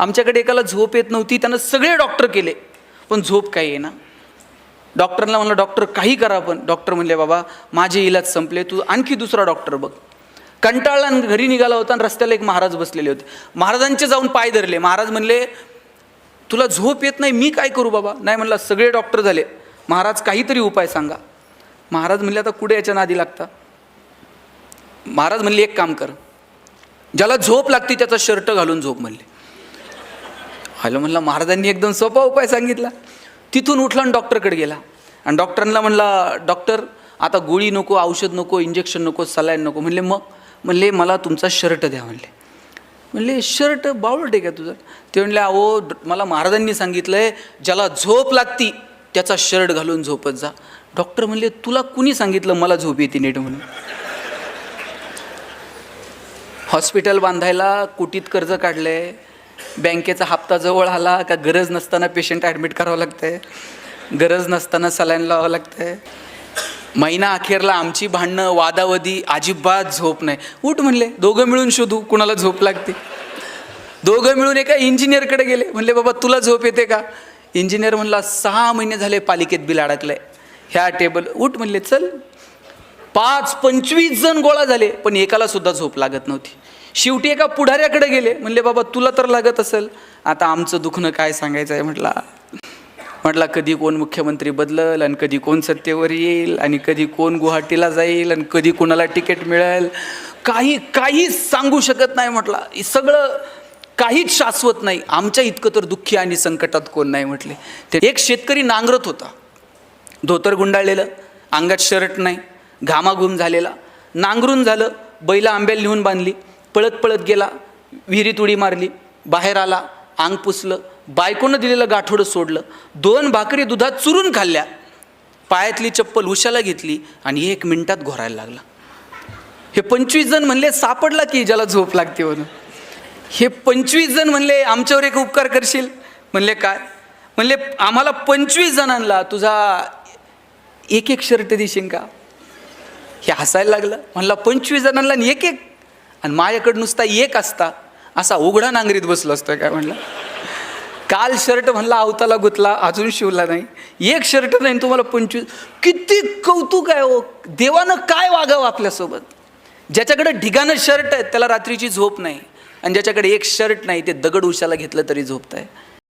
आमच्याकडे एकाला झोप येत नव्हती त्यानं सगळे डॉक्टर केले. पण झोप काही ना डॉक्टरला म्हणलं डॉक्टर काही करा पण. डॉक्टर म्हणले बाबा माझे इलाज संपले तू आणखी दुसरा डॉक्टर बघ. कंटाळला आणि घरी निघाला होता आणि रस्त्याला एक महाराज बसलेले होते. महाराजांचे जाऊन पाय धरले. महाराज म्हणले तुला झोप येत नाही मी काय करू बाबा? नाही म्हणला सगळे डॉक्टर झाले. महाराज काहीतरी उपाय सांगा. महाराज म्हणले आता कुठे याच्या नादी लागता? महाराज म्हणले एक काम कर. ज्याला झोप लागते त्याचा शर्ट घालून झोप म्हणले. हॅलो म्हणला महाराजांनी एकदम सोपा उपाय सांगितला. तिथून उठला आणि डॉक्टरकडे गेला. आणि डॉक्टरांना म्हणला डॉक्टर आता गोळी नको औषध नको इंजेक्शन नको सलाईन नको. म्हणले मग? म्हणले मला तुमचा शर्ट द्या. म्हणले. म्हणले शर्ट बावळट आहे का तुझं? ते म्हणले अहो मला महाराजांनी सांगितलं आहे ज्याला झोप लागती त्याचा शर्ट घालून झोपत जा. डॉक्टर म्हणले तुला कुणी सांगितलं मला झोप येते नीट म्हणून? हॉस्पिटल बांधायला कुटीत कर्ज काढलं आहे बँकेचा हप्ता जवळ आला का गरज नसताना पेशंट ॲडमिट करावं लागतंय. गरज नसताना सलाईन लावावं लागतंय. महिना अखेरला आमची भांडणं वादावदी अजिबात झोप नाही. उठ म्हणले दोघं मिळून शोधू कुणाला झोप लागते. दोघं मिळून एका इंजिनियरकडे गेले. म्हणले बाबा तुला झोप येते का? इंजिनियर म्हणला सहा महिने झाले पालिकेत बिल अडकलंय. ह्या टेबल उठ म्हणले चल. पाच पंचवीस जण गोळा झाले पण एकाला सुद्धा झोप लागत नव्हती. शेवटी एका पुढाऱ्याकडे गेले. म्हणले बाबा तुला तर लागत असेल. आता आमचं दुखणं काय सांगायचं आहे? म्हटला. म्हटला कधी कोण मुख्यमंत्री बदलल आणि कधी कोण सत्तेवर येईल आणि कधी कोण गुवाहाटीला जाईल आणि कधी कोणाला तिकीट मिळेल. काही काहीच सांगू शकत नाही म्हटला. सगळं काहीच शाश्वत नाही. आमच्या इतकं तर दुःखी आणि संकटात कोण नाही म्हटले. ते एक शेतकरी नांगरत होता. धोतर गुंडाळलेलं अंगात शर्ट नाही घामाघूम झालेला. नांगरून झालं बैला आंब्याला लिहून बांधली. पळत पळत गेला विहिरीत उडी मारली बाहेर आला अंग पुसलं बायकोनं दिलेलं गाठोडं सोडलं दोन भाकरी दुधात चुरून खाल्ल्या पायातली चप्पल उशाला घेतली आणि एक मिनिटात घोरायला लागला. हे पंचवीस जण म्हणले सापडला की ज्याला झोप लागते म्हणून. हे पंचवीस जण म्हणले आमच्यावर एक उपकार करशील. म्हणले काय? म्हणले आम्हाला पंचवीस जणांना तुझा एक एक शर्ट देशील का? हे हसायला लागलं. म्हणला पंचवीस जणांना आणि एक एक आणि माझ्याकडं नुसता एक असता. असा उघडा नांगरीत बसलो असतो काय म्हणलं? काल शर्ट म्हणला अवताला गुतला अजून शिवला नाही. एक शर्ट नाही तुम्हाला पंचवीस किती कौतुक आहे हो. देवानं काय वागावं आपल्यासोबत? ज्याच्याकडे ढिगानं शर्ट आहे त्याला रात्रीची झोप नाही. आणि ज्याच्याकडे एक शर्ट नाही ते दगड उशाला घेतलं तरी झोपत आहे